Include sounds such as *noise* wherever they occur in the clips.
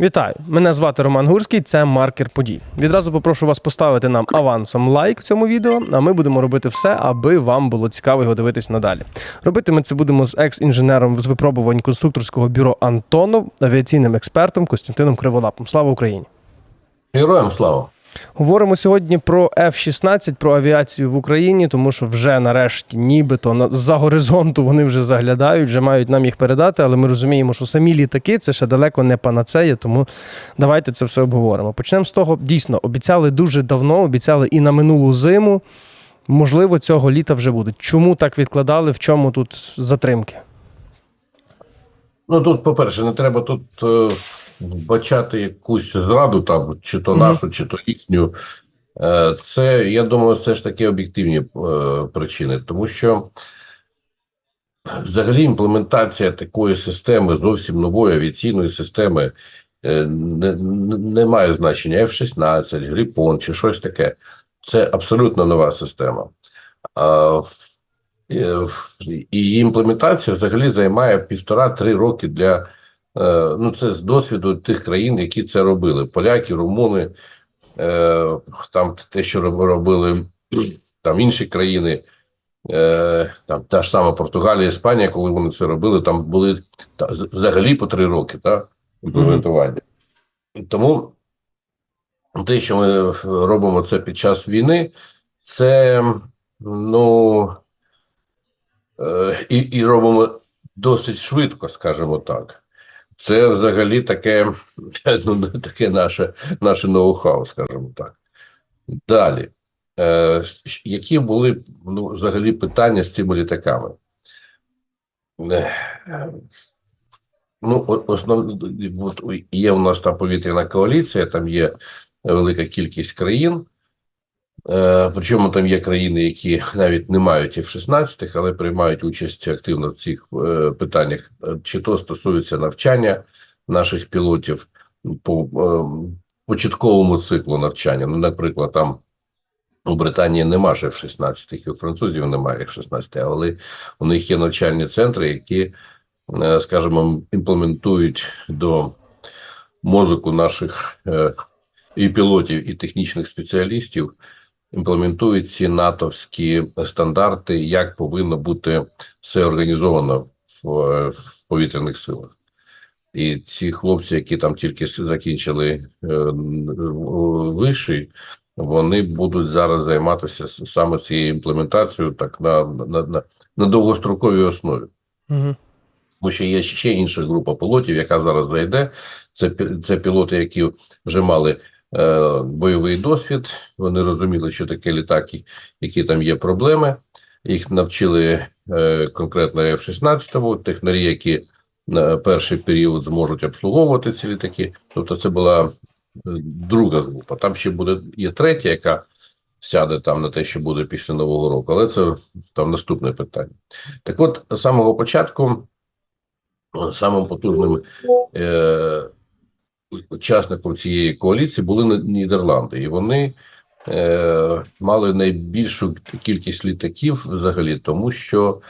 Вітаю! Мене звати Роман Гурський, це маркер подій. Відразу попрошу вас поставити нам авансом лайк цьому відео, а ми будемо робити все, аби вам було цікаво його дивитись надалі. Робити ми це будемо з екс-інженером з випробувань конструкторського бюро Антонов, авіаційним експертом Костянтином Криволапом. Слава Україні! Героям слава! Говоримо сьогодні про F-16, про авіацію в Україні, тому що вже нарешті, нібито з-за горизонту вони вже заглядають, вже мають нам їх передати, але ми розуміємо, що самі літаки це ще далеко не панацея, тому давайте це все обговоримо. Почнемо з того, дійсно, обіцяли дуже давно, обіцяли і на минулу зиму. Можливо, цього літа вже будуть. Чому так відкладали? В чому тут затримки? Ну тут, по-перше, не треба тут бачати якусь зраду, там, чи то нашу, чи то їхню. Е, це, я думаю, все ж таки об'єктивні е, причини, тому що взагалі імплементація такої системи, зовсім нової авіаційної системи, е, не, не, не має значення F-16, Гріпон чи щось таке. Це абсолютно нова система. А, е, і її імплементація взагалі займає півтора-три роки для ну це з досвіду тих країн, які це робили: поляки, румуни, е, там те, що робили там інші країни, е, там та ж сама Португалія, Іспанія, коли вони це робили, там були та, взагалі по три роки та, імплементування. Тому те, що ми робимо це під час війни, це ну е, і, і робимо досить швидко, скажімо так. Це взагалі таке, *laughs* ну, таке наше, наше ноу-хау, скажімо так. Далі. Е, які були ну, взагалі питання з цими літаками? Е, Ну, основ... от є у нас там повітряна коаліція, там є велика кількість країн. Е, причому там є країни, які навіть не мають F-16, але приймають участь активно в цих е, питаннях. Е, Чи то стосується навчання наших пілотів по початковому циклу навчання. Ну, наприклад, там у Британії нема ж F-16, і у французів немає F-16, але у них є навчальні центри, які, скажімо, імплементують до мозку наших і пілотів, і технічних спеціалістів імплементують ці натовські стандарти, як повинно бути все організовано в, е, в повітряних силах. І ці хлопці, які там тільки закінчили е, вищий, вони будуть зараз займатися саме цією імплементацією так на, на, на, на довгостроковій основі. Угу. Тому що є ще інша група пілотів, яка зараз зайде. Це, це пілоти, які вже мали бойовий досвід. Вони розуміли, що таке літаки, які там є проблеми. Їх навчили е, конкретно F-16, технарі, які на перший період зможуть обслуговувати ці літаки. Тобто, це була е, друга група. Там ще буде є третя, яка сяде там на те, що буде після нового року, але це там наступне питання. Так от, з самого початку самим потужним е, учасником цієї коаліції були Ні- Нідерланди, і вони е, мали найбільшу кількість літаків взагалі, тому що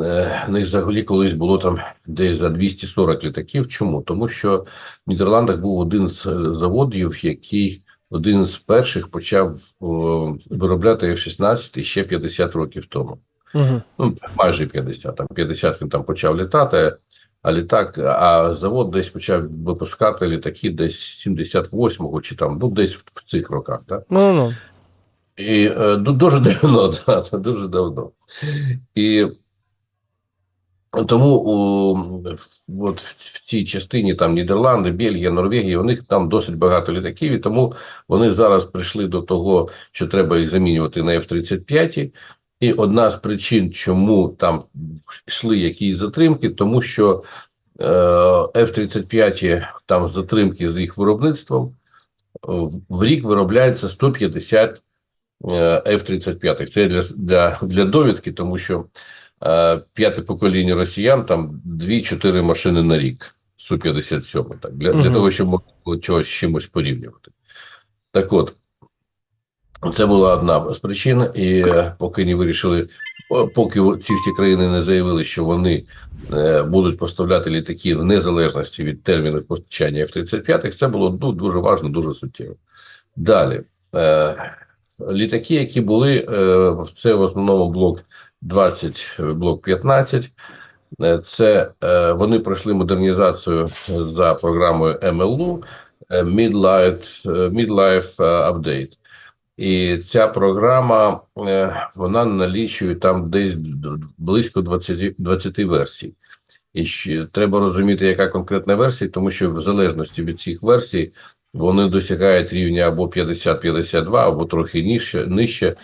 е, них взагалі колись було там десь за 240 літаків. Чому? Тому що в Нідерландах був один з е, заводів, який один з перших почав о, виробляти F-16 ще 50 років тому Угу. ну, майже 50, там 50 він там почав літати, а літак, а завод десь почав випускати літаки десь 78-го чи там, ну, десь в, цих роках, так? Ну, ну. І е, дуже давно, *laughs* да, дуже давно. І тому у, от в, в цій частині там Нідерланди, Бельгія, Норвегія, у них там досить багато літаків, і тому вони зараз прийшли до того, що треба їх замінювати на F-35. І одна з причин, чому там йшли якісь затримки, тому що е, F-35 там затримки з їх виробництвом в- рік виробляється 150 е, F-35. Це для, для, для довідки, тому що е, п'яте покоління росіян там 2-4 машини на рік, Су-57, так, для, для того, щоб можна було чогось з чимось порівнювати. Так от, Це була одна з причин, і е, поки не вирішили, поки ці всі країни не заявили, що вони е, будуть поставляти літаки в незалежності від термінів постачання F-35, це було ну, дуже важливо, дуже суттєво. Далі. Е, літаки, які були, е, це в основному блок 20, блок 15. Е, Це е, вони пройшли модернізацію за програмою МЛУ е, Midlife, е, Midlife е, Update. І ця програма е, вона налічує там десь близько 20, 20 версій. І ще треба розуміти, яка конкретна версія, тому що в залежності від цих версій вони досягають рівня або 50-52, або трохи нижче. нижче.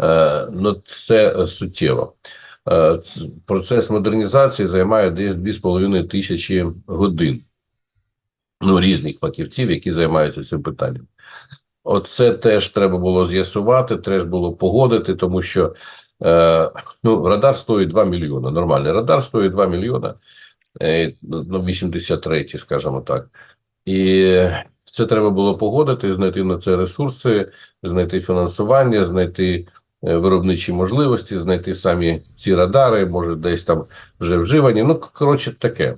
Е, ну, це суттєво. Е, Процес модернізації займає десь 2,5 тисячі годин ну, різних фахівців, які займаються цим питанням. Оце теж треба було з'ясувати, теж було погодити, тому що е, ну, радар стоїть 2 мільйони. Нормальний радар стоїть 2 мільйони, е, ну, 83, скажімо так. І це треба було погодити, знайти на це ресурси, знайти фінансування, знайти е, виробничі можливості, знайти самі ці радари, може, десь там вже вживані. Ну, коротше, таке.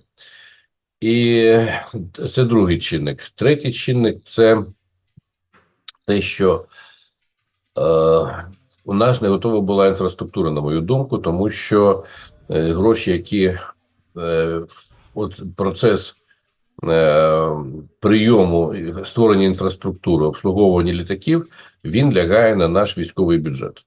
І це другий чинник. Третій чинник це те, що е, у нас не готова була інфраструктура, на мою думку, тому що е, гроші, які е, от процес е, прийому створення інфраструктури, обслуговування літаків, він лягає на наш військовий бюджет.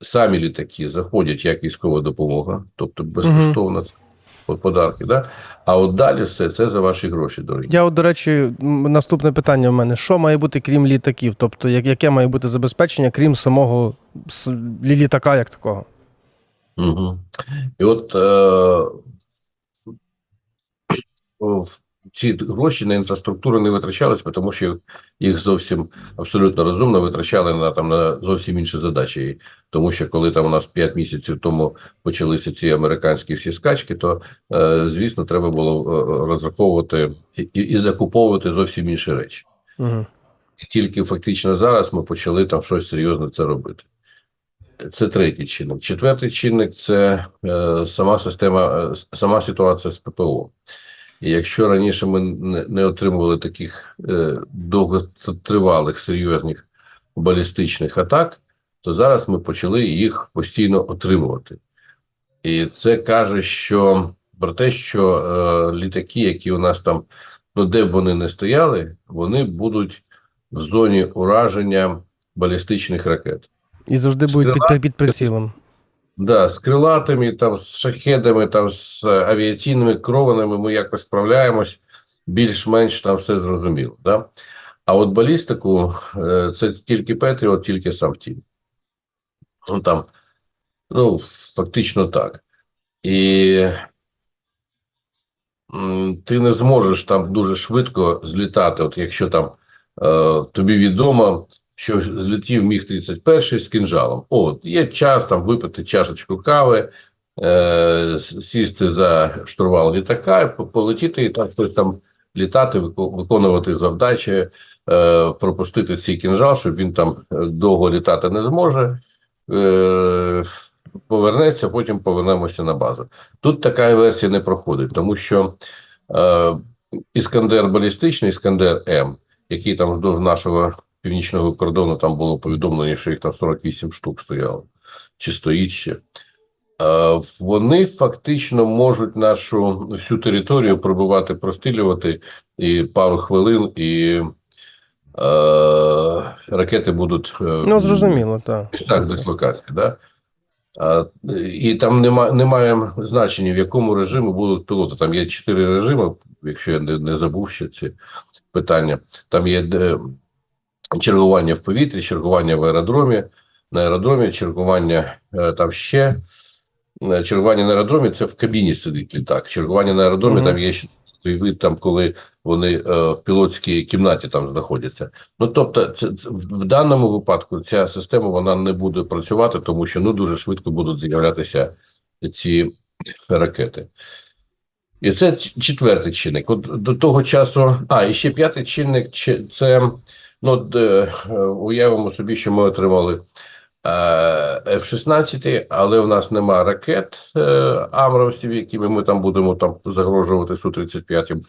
Самі літаки заходять як військова допомога, тобто безкоштовно от подарки, да? а от далі все це за ваші гроші, дорогі. Я, от, до речі, наступне питання в мене: що має бути крім літаків? Тобто, яке має бути забезпечення, крім самого літака, як такого? Угу. І от е, ці гроші на інфраструктуру не витрачались, тому що їх зовсім абсолютно розумно витрачали на там на зовсім інші задачі. Тому що коли там у нас 5 місяців тому почалися ці американські всі скачки, то е, звісно, треба було е, розраховувати і, і, і закуповувати зовсім інші речі. Угу. І тільки фактично зараз ми почали там щось серйозне це робити. Це третій чинник. Четвертий чинник це е, сама система, е, сама ситуація з ППО. І якщо раніше ми не, отримували таких е, довготривалих серйозних балістичних атак, то зараз ми почали їх постійно отримувати. І це каже, що про те, що е, літаки, які у нас там, ну де б вони не стояли, вони будуть в зоні ураження балістичних ракет. І завжди будуть під, під прицілом. Да, з крилатими, там, з шахедами, там, з е, авіаційними крованими ми якось справляємось, більш-менш там все зрозуміло. Да? А от балістику е, це тільки Петріот, тільки сам тім. Ну, там, ну, фактично так. І ти не зможеш там дуже швидко злітати, от якщо там е, тобі відомо, що злетів міг 31 з кінжалом. От, є час там випити чашечку кави, е, сісти за штурвал літака, полетіти, і там хтось там літати, виконувати завдачі, е, пропустити цей кінжал, щоб він там довго літати не зможе. Е, повернеться, потім повернемося на базу. Тут така версія не проходить, тому що е, Іскандер балістичний, Іскандер М, який там вздовж нашого північного кордону там було повідомлення, що їх там 48 штук стояло, чи стоїть ще. Вони фактично можуть нашу всю територію пробивати, прострілювати і пару хвилин, і е, ракети будуть е, Ну, зрозуміло, так. місцях дислокації. Да? А, і там нема, немає значення, в якому режимі будуть пілоти. Там є чотири режими, якщо я не, не забув ще ці питання. Там є чергування в повітрі, чергування в аеродромі, на аеродромі, чергування е, там ще. Е, Чергування на аеродромі це в кабіні сидить літак. Чергування на аеродромі Мгм. там є ще той вид, там, коли вони е, в пілотській кімнаті там знаходяться. Ну тобто, це, це в в даному випадку ця система вона не буде працювати, тому що ну дуже швидко будуть з'являтися ці ракети. І це четвертий чинник. От до того часу, а і ще п'ятий чинник чи- це Ну, от, е, е, уявимо собі, що ми отримали е, F-16, але в нас нема ракет е, Амровсів, якими ми там будемо там загрожувати Су-35.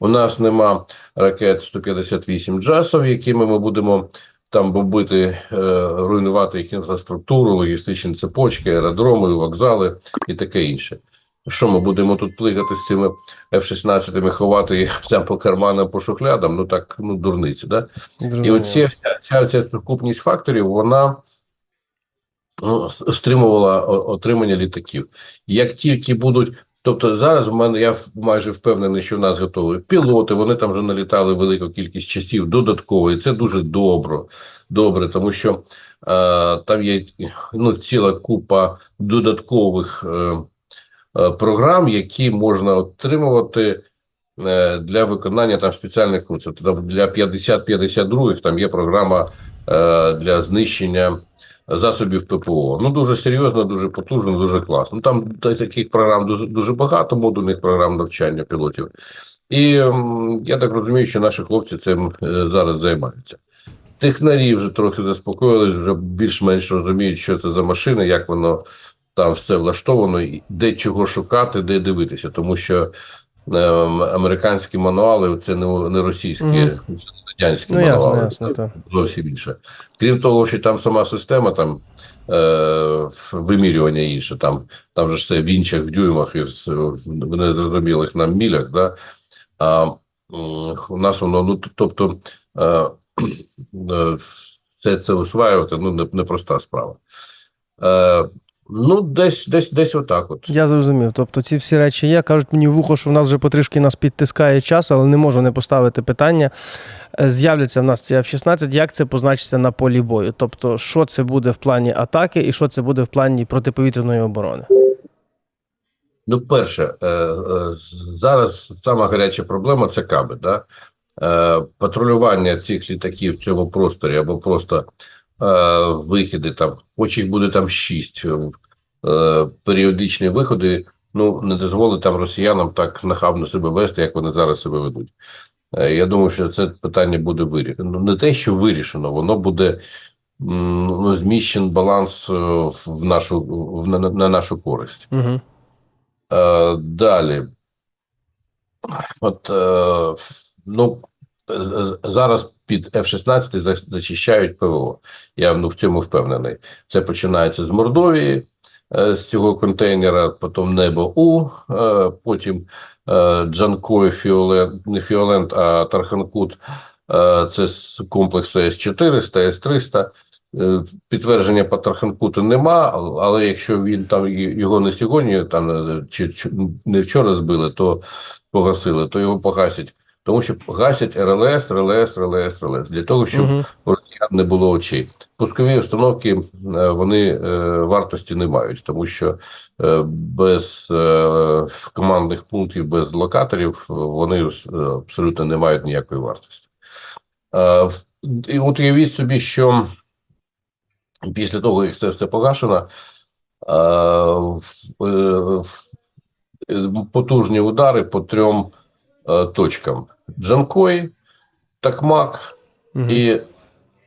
У нас нема ракет 158 джасов, якими ми будемо там бомбити, е, руйнувати їх інфраструктуру, логістичні цепочки, аеродроми, вокзали і таке інше. Що ми будемо тут плигати з цими F-16, ховати їх там по карманам, по шухлядам? Ну так, ну дурниці, да? І оці, ця, ця сукупність факторів, вона ну, стримувала отримання літаків. Як тільки будуть, тобто зараз в мене я майже впевнений, що в нас готові пілоти, вони там вже налітали велику кількість часів додатково, і це дуже добре, добре тому що е, там є ну, ціла купа додаткових е, програм, які можна отримувати е, для виконання там спеціальних функцій. Тобто для 50-52 там є програма е, для знищення засобів ППО. Ну дуже серйозно, дуже потужно, дуже класно. Ну, там таких програм дуже, дуже багато, модульних програм навчання пілотів. І я так розумію, що наші хлопці цим е, зараз займаються. Технарі вже трохи заспокоїлись, вже більш-менш розуміють, що це за машина, як воно там все влаштовано, і де чого шукати, де дивитися, тому що е, американські мануали це не, не російські, Мгм. це радянські Ну, мануали. ясно, ясно, так. Зовсім інше. Крім того, що там сама система там е, вимірювання інше, там, там же ж все в інчах, в дюймах і в, в незрозумілих нам мілях, да? а у нас воно, ну тобто е, *clears throat* е, все це усваювати ну, не- непроста справа. Е, ну, десь, десь, десь отак от. Я зрозумів. Тобто ці всі речі є. Кажуть мені в вухо, що в нас вже потрішки нас підтискає час, але не можу не поставити питання. Е, З'являться в нас ці F-16, як це позначиться на полі бою? Тобто, що це буде в плані атаки і що це буде в плані протиповітряної оборони? Ну, перше, е, е, зараз сама гаряча проблема це каби. Да? Патрулювання цих літаків в цьому просторі або просто вихіди, там, хоч їх буде там шість, е, періодичні виходи, ну, не дозволить там росіянам так нахабно себе вести, як вони зараз себе ведуть. Е, я думаю, що це питання буде вирішено. Ну, не те, що вирішено, воно буде ну, зміщен баланс е, в нашу, в, на, на нашу користь. Угу. Е, далі. От, е, ну, зараз під F-16 зачищають ПВО. Я ну, в цьому впевнений. Це починається з Мордовії, е, з цього контейнера, потім Небо У, е, потім е, Джанкой, не Фіолент, а Тарханкут. Це з комплексу С-400, С-300. Е, Підтвердження по Тарханкуту нема, але якщо він там його не сьогодні, там чи не вчора збили, то погасили, то його погасять. Тому що гасять РЛС, РЛС, РЛС, РЛС для того, щоб Угу. у росіян не було очей. Пускові установки е, вони е, вартості не мають, тому що е, без командних пунктів, без локаторів вони абсолютно не мають ніякої вартості. І от уявіть собі, що після того, як це все погашено, потужні удари по трьом точкам: Джанкой, Такмак Угу. і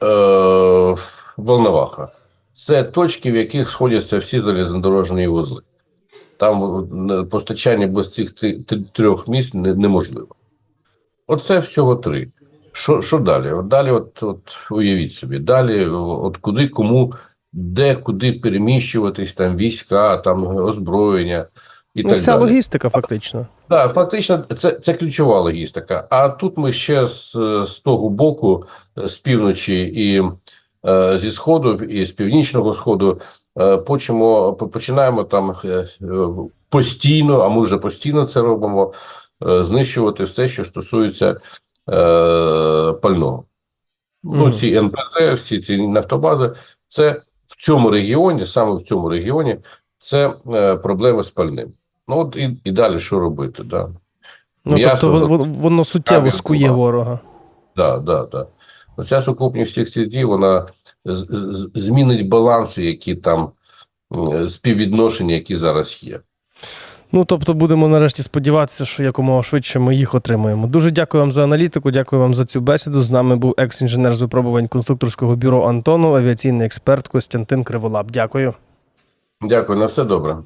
е, Волноваха. Це точки, в яких сходяться всі залізнодорожні вузли. Там постачання без цих трьох місць неможливо. Оце всього три. Що, що далі? От далі, от, от уявіть собі, далі, от куди, кому, де, куди переміщуватись, там війська, там озброєння і Ну, так вся далі. логістика, фактично. Так, фактично, це, це ключова логістика. А тут ми ще з, з того боку, з півночі і е, зі сходу, і з північного сходу, е, почимо, починаємо там е, е, постійно, а ми вже постійно це робимо, е, знищувати все, що стосується е, пального. Ну, ці НПЗ, всі ці нафтобази, це в цьому регіоні, саме в цьому регіоні, це е, проблеми з пальним. Ну, от і, і далі що робити, да. Ну, М'ясо тобто, за- воно, воно суттєво скує ворога. Да, да, да. Оця сукупність всіх цих дій, вона змінить баланси, які там співвідношення, які зараз є. Ну тобто будемо нарешті сподіватися, що якомога швидше ми їх отримаємо. Дуже дякую вам за аналітику. Дякую вам за цю бесіду. З нами був екс-інженер з випробувань конструкторського бюро Антону, авіаційний експерт Костянтин Криволап. Дякую. Дякую, на все добре.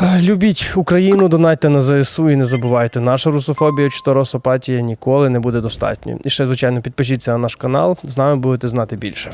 Е, Любіть Україну, донайте на ЗСУ і не забувайте, наша русофобія чи то росопатія ніколи не буде достатньою. І ще, звичайно, підпишіться на наш канал. З нами будете знати більше.